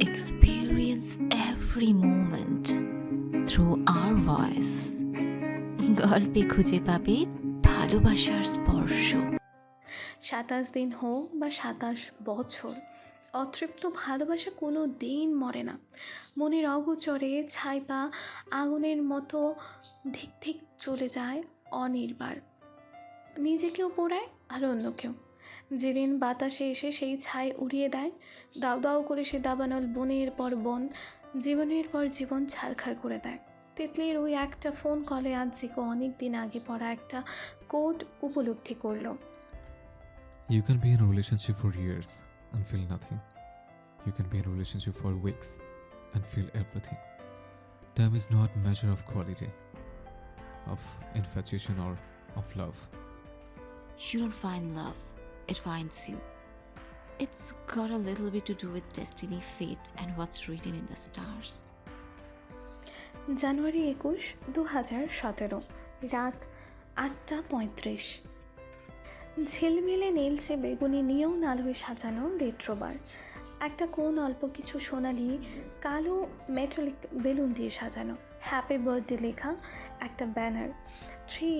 experience every moment through our voice. গল্পে খুঁজে পাবে ভালোবাসার স্পর্শ। সাতাশ দিন হোক বা সাতাশ বছর, অতৃপ্ত ভালোবাসা কোনো দিন মরে না। মনের অগোচরে ছাই বা আগুনের মতো ধিক ধিক চলে যায় অনির্বার। নিজেকেও পোড়ায় আর অন্যকেও। যেদিন বাতাসে এসে সেই ছাই উড়িয়ে দেয় দাও দাও করে সে দাবানল বনের পর বন জীবনের পর জীবন ছারখার করে দেয়। তেতলির ওই একটা ফোন কলে আজ জিকো অনেক দিন আগে পড়া একটা কোট উপলব্ধি করল। You can be in relationship for years and feel nothing you can be in relationship for weeks and feel everything time is not measure of quality of infatuation or of love you don't find love it finds you. It's got a little bit to do with destiny, fate, and what's written in the stars. January একুশ দু হাজার সতেরো রাত আটটা পঁয়ত্রিশ। ঝিলমিলে নীলচে বেগুনি নিয়ন আলোয় সাজানো রেট্রোবার একটা কোণ অল্প কিছু সোনালি কালো মেটালিক বেলুন দিয়ে সাজানো। হ্যাপি বার্থডে লেখা একটা ব্যানার থ্রি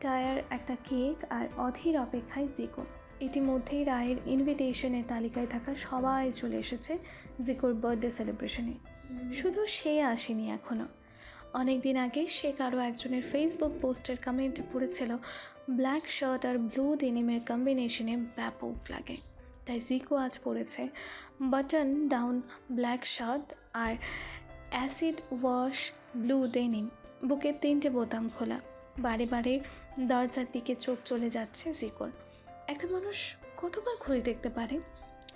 টায়ার একটা কেক আর অধীর অপেক্ষায় জিকো ইতিমধ্যেই রায়ের ইনভিটেশনের তালিকায় থাকা সবাই চলে এসেছে জিকোর বার্থডে সেলিব্রেশনে শুধু সে আসেনি এখনও অনেক দিন আগে সে কারও একজনের ফেসবুক পোস্টের কমেন্টে পড়েছিল ব্ল্যাক শার্ট আর ব্লু ডেনিমের কম্বিনেশনে ব্যাপক লাগে। তাই জিকো আজ পড়েছে বাটন ডাউন ব্ল্যাক শার্ট আর অ্যাসিড ওয়াশ ব্লু ডেনিম বুকের তিনটে বোতাম খোলা। বারে বারে দরজার দিকে চোখ চলে যাচ্ছে জিকোর। একটা মানুষ কতবার ঘড়ি দেখতে পারে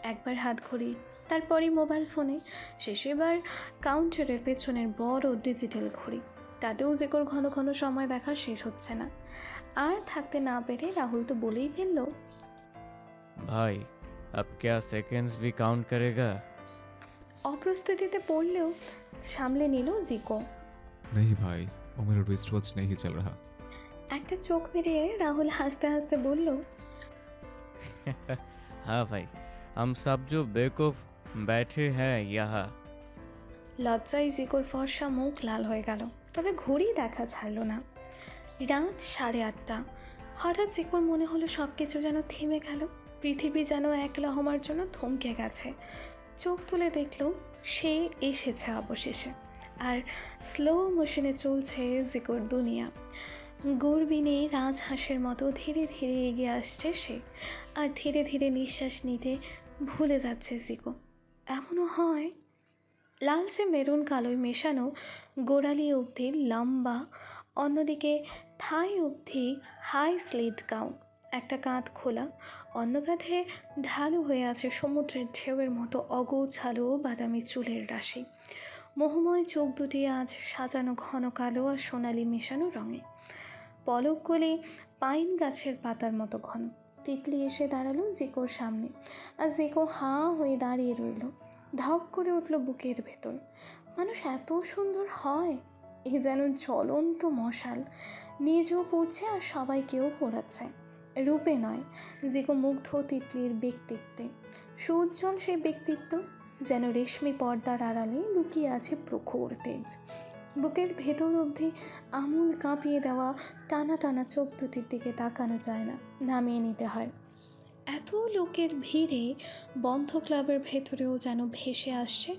একবার হাত ঘড়ি তারপরই মোবাইল ফোনে শেষেবার কাউন্টারের পেছনের বড় ডিজিটাল ঘড়ি তাতেও জিকোর ঘন ঘন সময় দেখা শেষ হচ্ছে না আর থাকতে না পেরে রাহুল তো বলেই ফেলল भाई अब क्या सेकंड्स भी काउंट करेगा অপ্রস্তুতিতে পড়লেও সামলে নিল জিকো नहीं भाई वो मेरा रिस्ट वॉच नहीं चल रहा একটা চোখ মেরে রাহুল হাসতে হাসতে বলল हाँ भाई हम सब जो बेवकूफ़ बैठे हैं यहाँ লজ্জায় জিকোর ফর্সা মুখ লাল হয়ে গেল তবে ঘড়ি দেখা ছাড়ল না রাত সাড়ে আটটা হঠাৎ জিকোর মনে হলো সব কিছু যেন থেমে গেল পৃথিবী যেন এক লহমার জন্য থমকে গেছে চোখ তুলে দেখলো সে এসেছে অবশেষে আর স্লো মোশনে চলছে জিকোর দুনিয়া গর্বিনী রাজহাঁসের মতো ধীরে ধীরে এগিয়ে আসছে সে আর ধীরে ধীরে নিঃশ্বাস নিতে ভুলে যাচ্ছে জিকো এমনও হয়? লালচে মেরুন কালোয় মেশানো গোড়ালি অবধি লম্বা, অন্যদিকে থাই অবধি হাই স্লিট গাউন। একটা কাঁধ খোলা, অন্য কাঁধে ঢালু হয়ে আছে সমুদ্রের ঢেউয়ের মতো অগোছালো বাদামি চুলের রাশি। মোহময় চোখ দুটি আজ সাজানো ঘন কালো আর সোনালি মেশানো রঙে। পলকগুলি পাইন গাছের পাতার মতো ঘন। তিতলি এসে দাঁড়াল জিকোর সামনে। আর জিকো হাঁ হয়ে দাঁড়িয়ে রইল। ধক করে উঠল বুকের ভেতর। মানুষ এত সুন্দর হয়, এ যেন জ্বলন্ত মশাল। নিজেও পড়ছে আর সবাইকেও পড়াচ্ছে। রূপে নয়, জিকো মুগ্ধ তিতলির ব্যক্তিত্বে। সুউজ্জ্বল সেই ব্যক্তিত্ব, যেন রেশমি পর্দার আড়ালে লুকিয়ে আছে প্রখর তেজ। বুকের ভেতর অবধি আমূল কাঁপিয়ে দেওয়া টানা টানা চোখ দুটির দিকে তাকানো যায় না, নামিয়ে নিতে হয়। এত লোকের ভিড়ে বন্ধ ক্লাবের ভেতরেও যেন ভেসে আসছে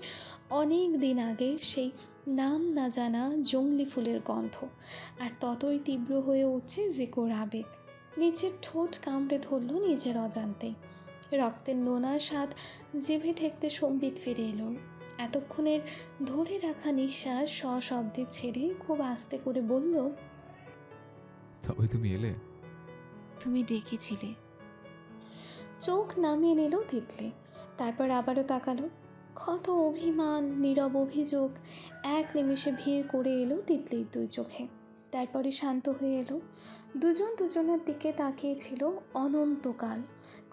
অনেক দিন আগের সেই নাম না জানা জংলি ফুলের গন্ধ, আর ততই তীব্র হয়ে উঠছে জিকোর আবেগ। নিজের ঠোঁট কামড়ে ধরল নিজের অজান্তেই। রক্তের নোনা স্বাদ জিভে ঠেকতে সম্বিত ফিরে এলো। এতক্ষণের ধরে রাখা নিঃশ্বাস সশব্দে ছেড়ে খুব আস্তে করে বলল তবে তুমি এলে? তুমি ডেকেছিলে। চোখ নামিয়ে নিল তিতলি। তারপর আবারও তাকালো। ক্ষত অভিমান নীরব অভিযোগ। এক নিমিষে ভিড় করে এলো তিতলির দুই চোখে। তারপরে শান্ত হয়ে এলো। দুজন দুজনের দিকে তাকিয়েছিল অনন্তকাল।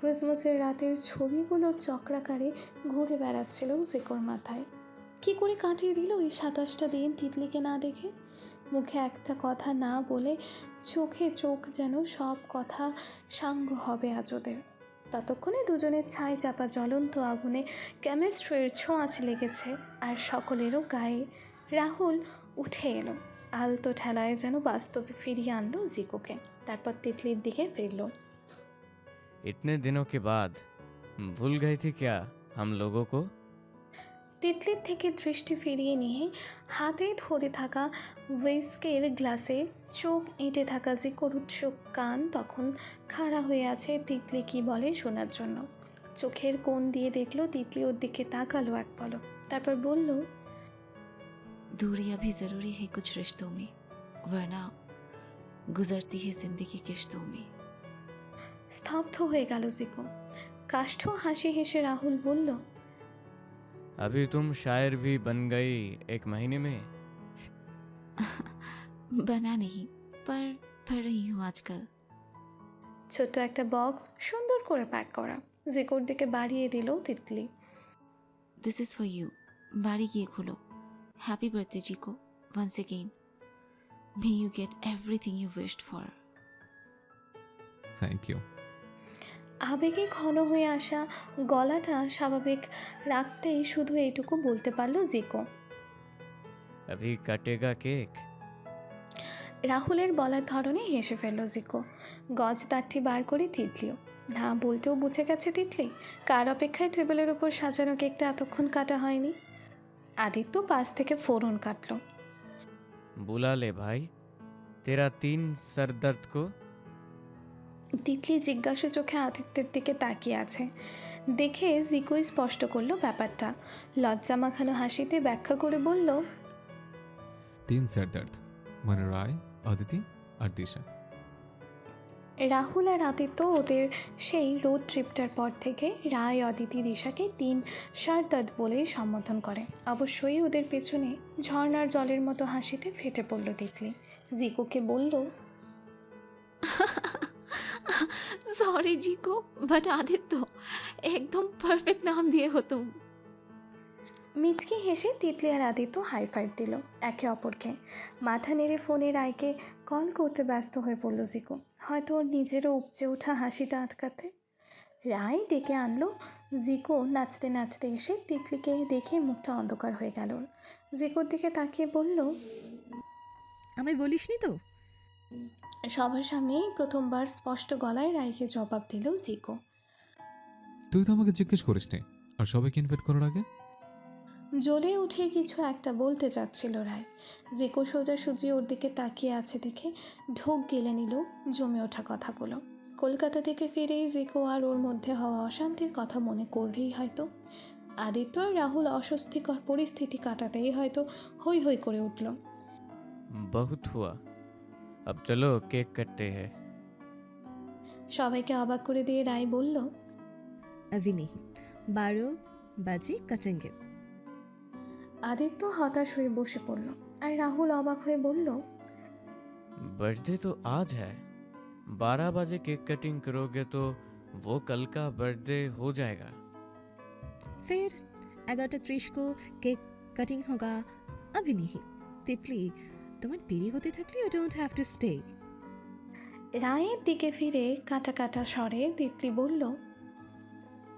ক্রিসমাসের রাতের ছবিগুলোর চক্রাকারে ঘুরে বেড়াচ্ছিল জিকোর মাথায়। কি করে কাটিয়ে দিল এই সাতাশটা দিন তিতলিকে না দেখে? মুখে একটা কথা না বলে চোখে চোখ যেন সব কথা সাঙ্গ হবে আজ ওদের। ততক্ষণে দুজনের ছাই চাপা জ্বলন্ত আগুনে কেমিস্ট্রির ছোঁয়াচ লেগেছে আর সকলেরও গায়ে রাহুল উঠে এলো। আলতো ঠেলায় যেন বাস্তবে ফিরিয়ে আনলো জিকোকে। তারপর তিতলির দিকে ফিরলো। इतने दिनों के बाद भूल गई थी क्या हम लोगों को তিতলির থেকে দৃষ্টি ফিরিয়ে নিয়ে হাতে ধরে থাকা উইস্কের গ্লাসে চোখ এঁটে থাকা জিকোর উৎসুক কান তখন খাড়া হয়ে আছে তিতলি কি বলে শোনার জন্য চোখের কোণ দিয়ে দেখলো তিতলি ওর দিকে তাকালো এক পলক তারপর বলল दूरियां भी ज़रूरी है कुछ रिश्तों में वरना गुजरती है ज़िंदगी किश्तों में স্তব্ধ হয়ে গেল জিকো কাষ্ঠ হাসি হেসে রাহুল বলল अभी तुम शायर भी बन गई एक महीने में बना नहीं पर पढ़ रही हूँ आजकल ছোট্ট একটা বক্স সুন্দর করে প্যাক করা জিকোর দিকে বাড়িয়ে দিল Titli this is for you बारी किए खोलो happy birthday Jiko once again may you get everything you wished for thank you আবেগে ঘন হয়ে আসা গলাটা স্বাভাবিক রাখতেই শুধু এইটুকু বলতে পারল জিকো। আবি কাটেগা কেক রাহুলের বলার ধরনে হেসে ফেলল জিকো। গজ তারটি বার করে তিতলিও না বলতেও বুঝে গেছে তিতলি কার অপেক্ষায় টেবিলের উপর সাজানো কেকটা এতক্ষণ কাটা হয়নি? আদিত্য পাশ থেকে ফোরন কাটল। বুলালে ভাই তেরা তিন সরদর্দ কো? তিতলি জিজ্ঞাসু চোখে আদিত্যের দিকে তাকিয়ে আছে। দেখে জিকোই স্পষ্ট করল ব্যাপারটা। লজ্জা মাখানো হাসিতে ব্যাখ্যা করে বলল তিন স্যার দর্দ মানে রায় অদিতি আর দিশা। রাহুল আর আদিত্য ওদের সেই রোড ট্রিপটার পর থেকে রায় অদিতি দিশাকে তিন সারদাদ বলেই সম্বোধন করে। অবশ্যই ওদের পেছনে ঝর্ণার জলের মতো হাসিতে ফেটে পড়ল তিতলি। জিকোকে বলল सॉरी जी को बट आदित्य एकदम परफेक्ट नाम दिए हो तुम মিচকে হেসে তিতলি আর আদিত্য হাই ফাইভ দিল একে অপরকে মাথা নেড়ে ফোনে রায়কে কল করতে ব্যস্ত হয়ে পড়ল জিকো হয়তো ওর নিজেরও উপচে ওঠা হাসিটা আটকাতে রায় ডেকে আনলো জিকো নাচতে নাচতে এসে তিতলিকে দেখে মুখটা অন্ধকার হয়ে গেল ওর। জিকোর দিকে তাকিয়ে বলল আমায় বলিসনি তো সবার সামনে প্রথমবার স্পষ্ট গলায় রায়কে জবাব দিল জিকো। তুই তো আমাকে জিজ্ঞেস করিস নি। আর সবাইকে ইনভাইট করার আগে? জ্বলে উঠে কিছু একটা বলতে চাচ্ছিল রায়। জিকো সোজাসুজি ওর দিকে তাকিয়ে আছে দেখে ঢোক গেলে নিল জমে ওঠা কথাগুলো। কলকাতা থেকে ফিরেই জিকো আর ওর মধ্যে হওয়া অশান্তির কথা মনে করলেই হয়তো। আদিত্য আর রাহুল অস্বস্তিকর পরিস্থিতি কাটাতেই হয়তো হৈ হৈ করে উঠল। বহুত হুয়া अब चलो केक कटते हैं সবাইকে অবাক করে দিয়ে রায় বলল अभी नहीं बारह बजे कटेंगे আদিত্য হতাশ হয়ে বসে পড়ল আর রাহুল অবাক হয়ে বলল बर्थडे तो आज है बारह बजे केक कटिंग करोगे तो वो कल का बर्थडे हो जाएगा फिर एगारह त्रिश को केक कटिंग होगा अभी नहीं तितली তোমার দেরি হতে থাকলে you don't have to stay রায়ের দিকে ফিরে কাটা কাটা স্বরে তিতলি বলল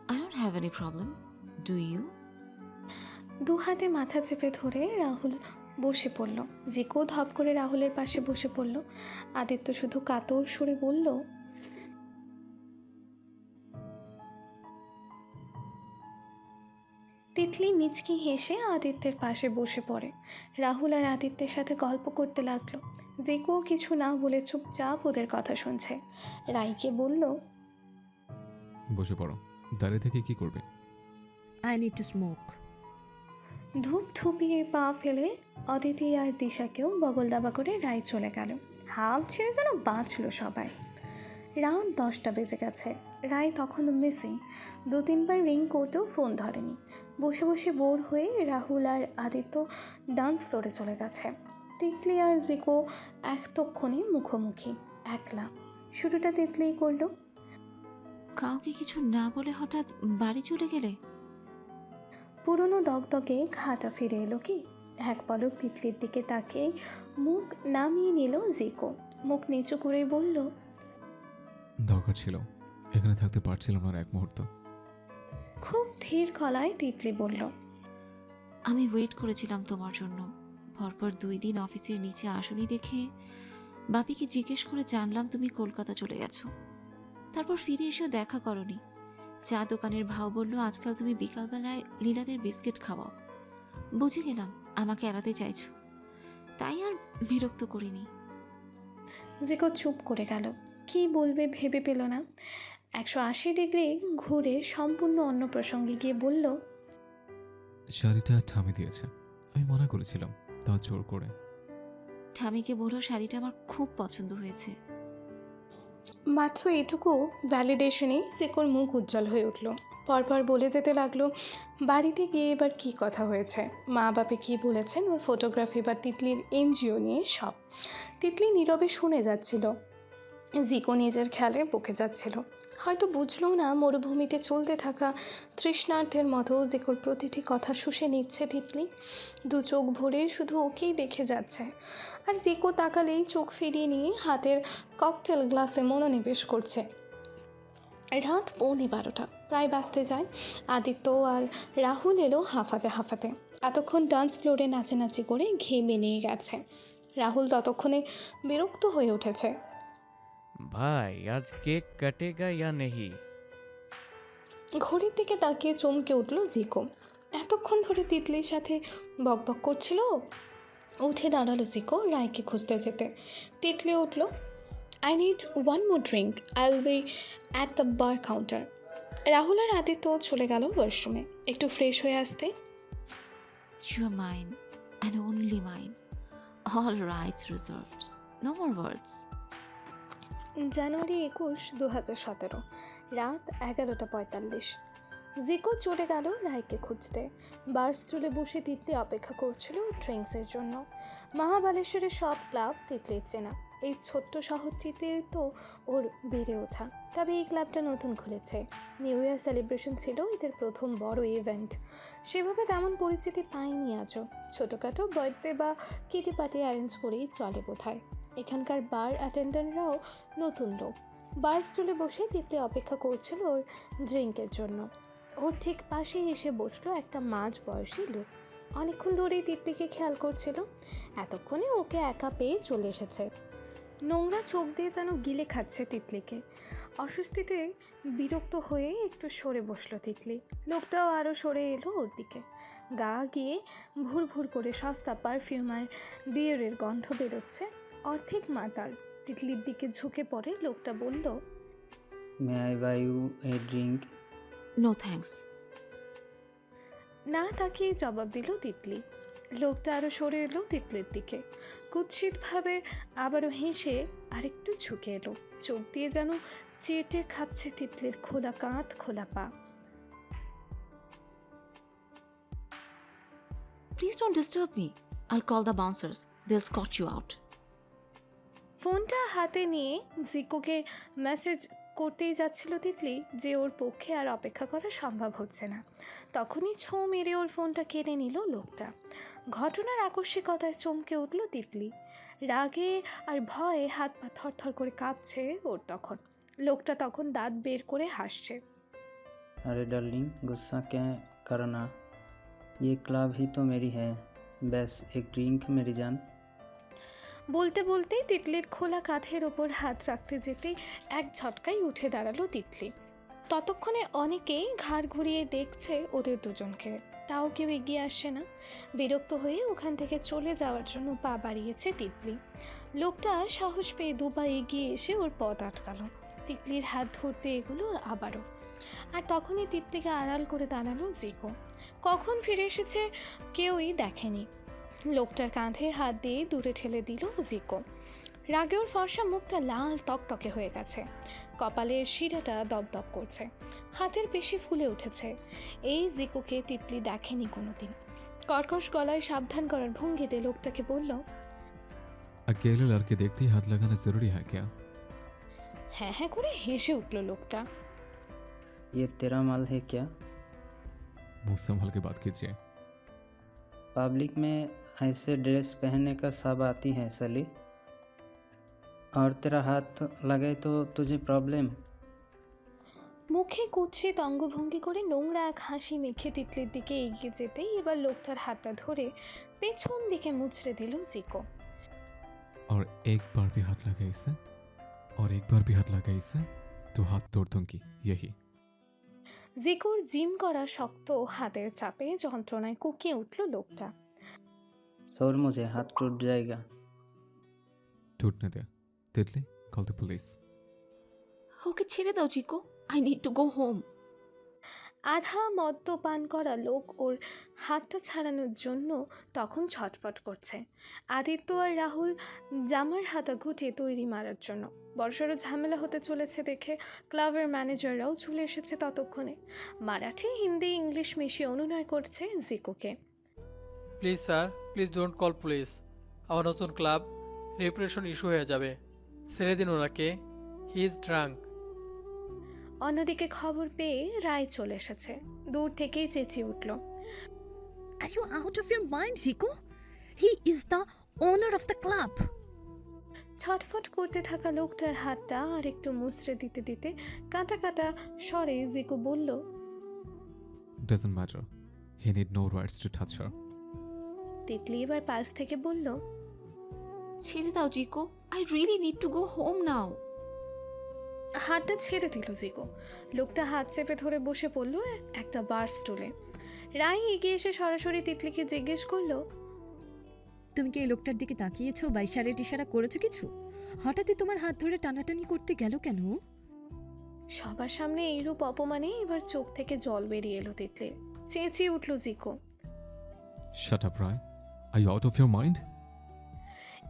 I don't have any problem do you দু হাতে মাথা চেপে ধরে রাহুল বসে পড়ল। জিকো ধপ করে রাহুলের পাশে বসে পড়ল। আদিত্য শুধু কাতর সুরে বলল তিতলি মিচকি হেসে আদিত্যের পাশে বসে পড়ে। রাহুল আর আদিত্যের সাথে গল্প করতে লাগল। জিকো কিছু না বলে চুপচাপ ওদের কথা শুনছে। রাইকে বলল বসে পড়ো। দাঁড়িয়ে থেকে কি করবে? আই নিড টু স্মোক ধূপ ধুপিয়ে পা ফেলে অদিতি আর দিশাকেও বগল দাবা করে রায় চলে গেল। হাফ ছেড়ে যেন বাঁচলো সবাই। রাত দশটা বেজে গেছে। রায় তখনও মিসিং দু তিনবার রিং করতেও ফোন ধরেনি। বসে বসে বোর হয়ে রাহুল আর আদিত্য ডান্স ফ্লোরে চলে গেছে। তিতলি আর জিকো এতক্ষণে মুখোমুখি একলা। শুরুটা তিতলিই করল। কাউকে কিছু না বলে হঠাৎ বাড়ি চলে গেলে? পুরনো দগদগে ঘাটা ফিরে এলো কি? এক পলক তিতলির দিকে তাকিয়ে মুখ নামিয়ে নিল জিকো। মুখ নিচু করে বলল দরকার ছিল। এখানে থাকতে পারছিলাম না এক মুহূর্ত। খুব ধীর গলায় তিতলি বলল আমি ওয়েট করেছিলাম তোমার জন্য। পরপর দুই দিন অফিসের নিচে আসনি দেখে বাপিকে জিজ্ঞেস করে জানলাম তুমি কলকাতা চলে গেছো। তারপর ফিরে এসেও দেখা করনি। চা দোকানের ভাও বলল আজকাল তুমি বিকালবেলায় লীলাদের বিস্কিট খাওয়াও। বুঝে গেলাম আমাকে এড়াতে চাইছো। তাই আর বিরক্ত করিনি। জিকো চুপ করে গেল। কি বলবে ভেবে পেল না। একশো আশি ডিগ্রি ঘুরে সম্পূর্ণ অন্য প্রসঙ্গে গিয়ে বলল শাড়িটা ঠামি দিয়েছে। আমি মানা করেছিলাম তা জোর করে। ঠামিকে বলল শাড়িটা আমার খুব পছন্দ হয়েছে। মাত্র এটুকু ভ্যালিডেশনে জিকোর মুখ উজ্জ্বল হয়ে উঠল। পরপর বলে যেতে লাগল বাড়িতে গিয়ে এবার কি কথা হয়েছে? মা বাপে কি বলেছেন? ওর ফটোগ্রাফি বা তিতলির এনজিও নিয়ে সব। তিতলি নীরবে শুনে যাচ্ছিল জিকো নিজের খেয়ালে বকে যাচ্ছিল। হয়তো বুঝলো না মরুভূমিতে চলতে থাকা তৃষ্ণার্থের মতো জিকোর প্রতিটি কথা শুষে নিচ্ছে তিতলি। দু চোখ ভরে শুধু ওকেই দেখে যাচ্ছে। আর জিকো তাকালেই চোখ ফিরিয়ে নিয়ে হাতের ককটেল গ্লাসে মনোনিবেশ করছে। রাত পৌনে বারোটা, প্রায় বাঁচতে যায়। আদিত্য আর রাহুল এলো হাঁফাতে হাঁফাতে। এতক্ষণ ডান্স ফ্লোরে নাচানাচি করে ঘেমে নিয়ে গেছে। রাহুল ততক্ষণে বিরক্ত হয়ে উঠেছে। ভাই আজ কেক কাটেগা ইয়া নেহি? ঘড়ির দিকে তাকিয়ে চমকে উঠল জিকো। এতক্ষণ ধরে তিতলির সাথে বকবক করছিল? উঠে দাঁড়াল জিকো রায়কে খুঁজতে যেতে। তিতলি উঠল I need one more drink I will be at the bar counter Rahul আর আদিত্য চলে গেল ওয়াশরুমে একটু ফ্রেশ হয়ে আসতে। You are mine and only mine. All rights reserved No more. January একুশ দু হাজার সতেরো। রাত এগারোটা পঁয়তাল্লিশ। জিকো চলে গেল রায়কে খুঁজতে। বার স্টুলে বসে তিতলি অপেক্ষা করছিল ড্রিঙ্কসের জন্য। মহাবালেশ্বরের সব ক্লাব তিতলির চেনা। এই ছোট্ট শহরটিতে তো ওর বেড়ে ওঠা। তবে এই ক্লাবটা নতুন খুলেছে। নিউ ইয়ার সেলিব্রেশন ছিল এদের প্রথম বড় ইভেন্ট। সেভাবে তেমন পরিচিতি পায়নি আজও। ছোটোখাটো বার্থডে বা কিটি পার্টি অ্যারেঞ্জ করেই চলে বোধহয়। এখানকার বার অ্যাটেন্ডেন্টরাও নতুন লোক। বার স্টুলে বসে তিতলি অপেক্ষা করছিল ওর ড্রিঙ্কের জন্য। ওর ঠিক পাশেই এসে বসল একটা মাঝ বয়সী লোক। অনেকক্ষণ ধরেই তিতলিকে খেয়াল করছিল। এতক্ষণে ওকে একা পেয়ে চলে এসেছে। নোংরা চোখ দিয়ে যেন গিলে খাচ্ছে তিতলিকে অস্বস্তিতে বিরক্ত হয়ে একটু সরে বসল তিতলি লোকটাও আরও সরে এলো ওর দিকে। গা গিয়ে ভুর ভুর করে সস্তা পারফিউম আর বিয়ারের গন্ধ বেরোচ্ছে। অর্ধেক মাতাল। তিতলির দিকে ঝুঁকে পড়ে লোকটা বলল May I buy you a drink? No thanks না তাকিয়ে জবাব দিল তিতলি। লোকটা আরও সরে এলো তিতলির দিকে। কুৎসিতভাবে আবারও হেসে আরেকটু ঝুঁকে এলো। চোখ দিয়ে যেন চেটে খাচ্ছে তিতলির খোলা কাঁধ খোলা পা। Please don't disturb me I'll call the bouncers দিল স্কচ ইউ আউট ফোনটা হাতে নিয়ে জিকোকে মেসেজ করতেই যাচ্ছিল তিতলি যে ওর পক্ষে আর অপেক্ষা করা সম্ভব হচ্ছে না তখনই ছো মেরে ওর ফোনটা কেড়ে নিল লোকটা ঘটনার আকস্মিকতায় চমকে উঠল তিতলি রাগে আর ভয়ে হাত পা থরথর করে কাঁপছে ওর তখন লোকটা তখন দাঁত বের করে হাসছে अरे डार्लिंग गुस्सा क्या करना ये क्लब ही तो मेरी है बस एक ड्रिंक मेरी जान বলতে বলতেই তিতলির খোলা কাঁধের ওপর হাত রাখতে যেতেই এক ঝটকায় উঠে দাঁড়াল তিতলি। ততক্ষণে অনেকেই ঘাড় ঘুরিয়ে দেখছে ওদের দুজনকে। তাও কেউ এগিয়ে আসে না। বিরক্ত হয়ে ওখান থেকে চলে যাওয়ার জন্য পা বাড়িয়েছে তিতলি। লোকটা সাহস পেয়ে দুপা এগিয়ে এসে ওর পথ আটকালো। তিতলির হাত ধরতে এগুলো আবারও। আর তখনই তিতলিকে আড়াল করে দাঁড়াল জিকো। কখন ফিরে এসেছে কেউই দেখেনি। লোকটার কাঁধে হাত দিয়ে দূরে ঠেলে দিল জিকো রাগে ওর ফর্সা মুখটা লাল টকটকে হয়ে গেছে কপালের শিরাটা দপদপ করছে হাতের পেশি ফুলে উঠেছে এই জিকোকে তিতলি দেখেনি কোনোদিন কর্কশ গলায় সাবধান করার ভঙ্গিতে লোকটাকে বলল अकेले लड़के देखते ही हाथ लगाना जरूरी है क्या হ্যাঁ হ্যাঁ করে হেসে উঠল লোকটা ये तेरा माल है क्या मुंह संभल के बात कीजिए पब्लिक में ऐसे ड्रेस पहनने का सब आती है सली और तेरा हाथ लगे तो तुझे प्रॉब्लम মুখে কুৎসিত অঙ্গভঙ্গি করে নোংরা এক হাসি মেখে তিতলির দিকে এগিয়ে যেতেই এবার লোকটার হাতটা ধরে পেছন দিকে মুচড়ে দিল জিকো और एक बार भी हाथ लगा इसे और एक बार भी हाथ लगा इसे तो हाथ तोड़ दूंगी यही জিকোর জিম করা শক্ত হাতের চাপে যন্ত্রণায় কুকিয়ে উঠল লোকটা শহর মুছে হাত টুট জায়গা। টুটনে দে তেতলে কল দ্য পুলিশ ওকে ছেড়ে দাও Chicco. I need to go home আধা মদ্যপান করা লোক ওর হাতটা ছাড়ানোর জন্য তখন ছটফট করছে। আদিত্য আর রাহুল জামার হাতা ঘুটিয়ে তৈরি মারার জন্য। বড়সড় ঝামেলা হতে চলেছে দেখে ক্লাবের ম্যানেজাররাও চলে এসেছে ততক্ষণে। মারাঠি হিন্দি ইংলিশ মিশিয়ে অনুনয় করছে জিকোকে। Please sir please don't call police. আমার নতুন ক্লাব রেপুটেশন ইস্যু হয়ে যাবে। ছেড়ে দিন ওনাকে। He is drunk. অন্যদিকে খবর পেয়ে রায় চলে এসেছে। দূর থেকেই চেঁচিয়ে উঠল। Are you out of your mind Jiko he is the owner of the club ছটফট করতে থাকা লোকটার হাতটা আর একটু মুচড়ে দিতে দিতে কাটা কাটা স্বরে জিকো বলল doesn't matter. He need no rights to touch her. Titli এবার পাশ থেকে বলল ছেড়ে দাও Jiko. I really need to go home now হাতটা ছেড়ে দিল জিকো। লোকটা হাত চেপে ধরে বসে পড়ল একটা বার স্টুলে। রায় এগিয়ে এসে সরাসরি তিতলিকে জিজ্ঞেস করল তুমি কি এই লোকটার দিকে তাকিয়েছো বা ইশারে টিশারা করেছ কিছু? হঠাৎই তোমার হাত ধরে টানাটানি করতে গেল কেন? সবার সামনে এইরূপ অপমানে এবার চোখ থেকে জল বেরিয়ে এলো তিতলির। চেঁচিয়ে উঠল জিকো। Shut up Rai are you out of your mind?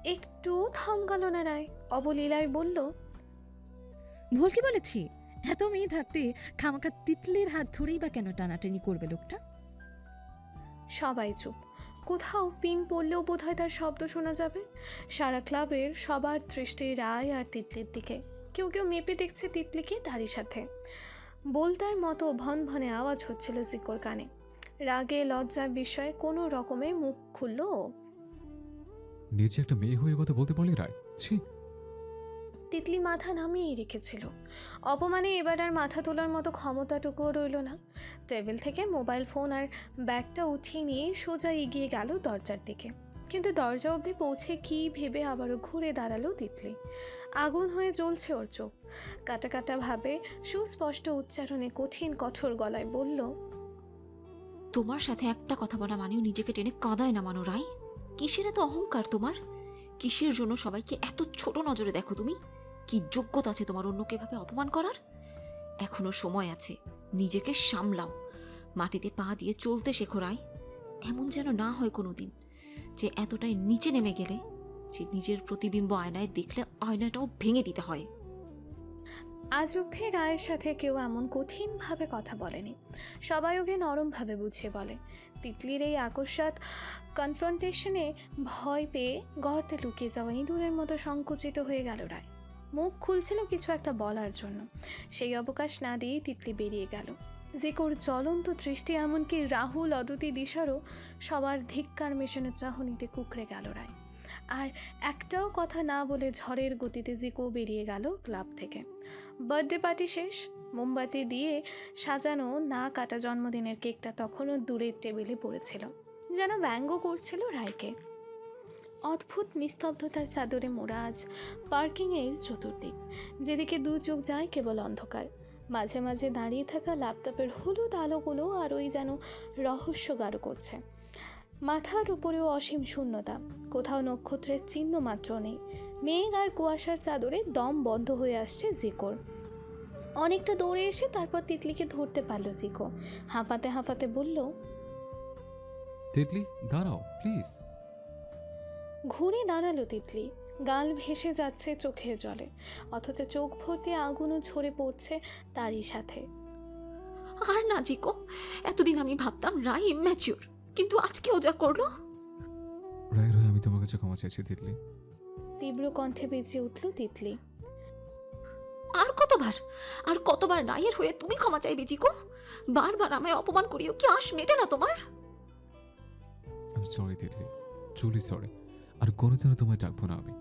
একটু থমকাল না রায় অবলীলায় বলল ভুল কি বলেছি? এত মেয়ে থাকতে খামাখা তিতলির হাত ধরেই বা কেন টানাটানি করবে লোকটা? সবাই চুপ। কোথাও পিন পড়লেও বোধহয় তার শব্দ শোনা যাবে। সারা ক্লাবের সবার দৃষ্টি রায় আর তিতলির দিকে। কেউ কেউ মেপে দেখছে তিতলিকে তারই সাথে। বলতার মতো ভন ভনে আওয়াজ হচ্ছিল জিকোর কানে। রাগে লজ্জার বিষয়ে কোনো রকমে মুখ খুলল। নিচে একটা মেয়ে হয়ে কথা বলতে পারলি রায়? ছি। তিতলি মাথা নামিয়েই রেখেছিল। অপমানে এবার আর মাথা তোলার মতো ক্ষমতাটুকুও রইল না। টেবিল থেকে মোবাইল ফোন আর ব্যাগটা উঠিয়ে নিয়ে সোজা এগিয়ে গেল দরজার দিকে। কিন্তু দরজা অবধি পৌঁছে কি ভেবে আবারও ঘুরে দাঁড়াল তিতলি। আগুন হয়ে জ্বলছে ওর চোখ। কাটা কাটা ভাবে সুস্পষ্ট উচ্চারণে কঠিন কঠোর গলায় বলল তোমার সাথে একটা কথা বলা মানেও নিজেকে টেনে কাঁদায় নামানো রাই? কিসের এত অহংকার তোমার? কিসের জন্য সবাইকে এত ছোট নজরে দেখো তুমি? কি যোগ্যতা আছে তোমার অন্যকে এভাবে অপমান করার? এখনও সময় আছে, নিজেকে সামলাও। মাটিতে পা দিয়ে চলতে শেখো রায় এমন যেন না হয় কোনো দিন যে এতটাই নিচে নেমে গেলে যে নিজের প্রতিবিম্ব আয়নায় দেখলে আয়নাটাও ভেঙে দিতে হয়। আজ অব্দি রায়ের সাথে কেউ এমন কঠিনভাবে কথা বলেনি। সবাই ওকে নরমভাবে বুঝিয়ে বলে। তিতলির এই আকস্মাত কনফ্রন্টেশনে ভয় পেয়ে গর্তে লুকিয়ে যাওয়া ইঁদুরের মতো সংকুচিত হয়ে গেল রায়। মুখ খুলছিল কিছু একটা বলার জন্য। সেই অবকাশ না দিয়েই তিতলি বেরিয়ে গেল। জিকোর জ্বলন্ত দৃষ্টি এমনকি রাহুল অদতি দিশারও সবার ধিক্কার মেশানো চাহনিতে কুকড়ে গেল রায়। আর একটাও কথা না বলে ঝড়ের গতিতে জিকো বেরিয়ে গেল ক্লাব থেকে। বার্থডে পার্টি শেষ, মোমবাতি দিয়ে সাজানো না কাটা জন্মদিনের কেকটা তখনও দূরের টেবিলে পড়েছিল, যেন ব্যঙ্গ করছিল রায়কে অদ্ভুত নিস্তব্ধতার চাদরে মোড়া আজ পার্কিংয়ের চতুর্দিক, যেদিকে দু চোখ যায় কেবল অন্ধকার। মাঝে মাঝে দাঁড়িয়ে থাকা ল্যাপটপের হলুদ আলোগুলো আর ওই যেন রহস্য গাঢ় করছে। মাথার উপরেও অসীম শূন্যতা। কোথাও নক্ষত্রের চিহ্ন মাত্র নেই। মেঘ আর কুয়াশার চাদরে দম বন্ধ হয়ে আসছে জিকোর। অনেকটা দৌড়ে এসে তারপর তিতলিকে ধরতে পারল জিকো হাঁপাতে হাঁপাতে বলল তিতলি দাঁড়াও প্লিজ। ঘুরে দাঁড়াল তিতলি। গাল ভেসে যাচ্ছে চোখের জলে। অথচ চোখ ভর্তি আগুনও ঝরে পড়ছে তারই সাথে। আর না জিকো এতদিন আমি ভাবতাম রাই ইম্যাচিওর কিন্তু আজকে ও যা করল? রায় রায় আমি তোমার কাছে ক্ষমা চাইছি তিতলি। তীব্র কণ্ঠে বেঁচে উঠল তিতলি। আর কতবার? আর কতবার রায়ের হয়ে তুমি ক্ষমা চাইবে জিকো বারবার আমায় অপমান করিও কি আশ মেটে না তোমার? I am sorry Titli. Truly sorry আর কোনোদিনও তোমায় ডাকবো না আমি।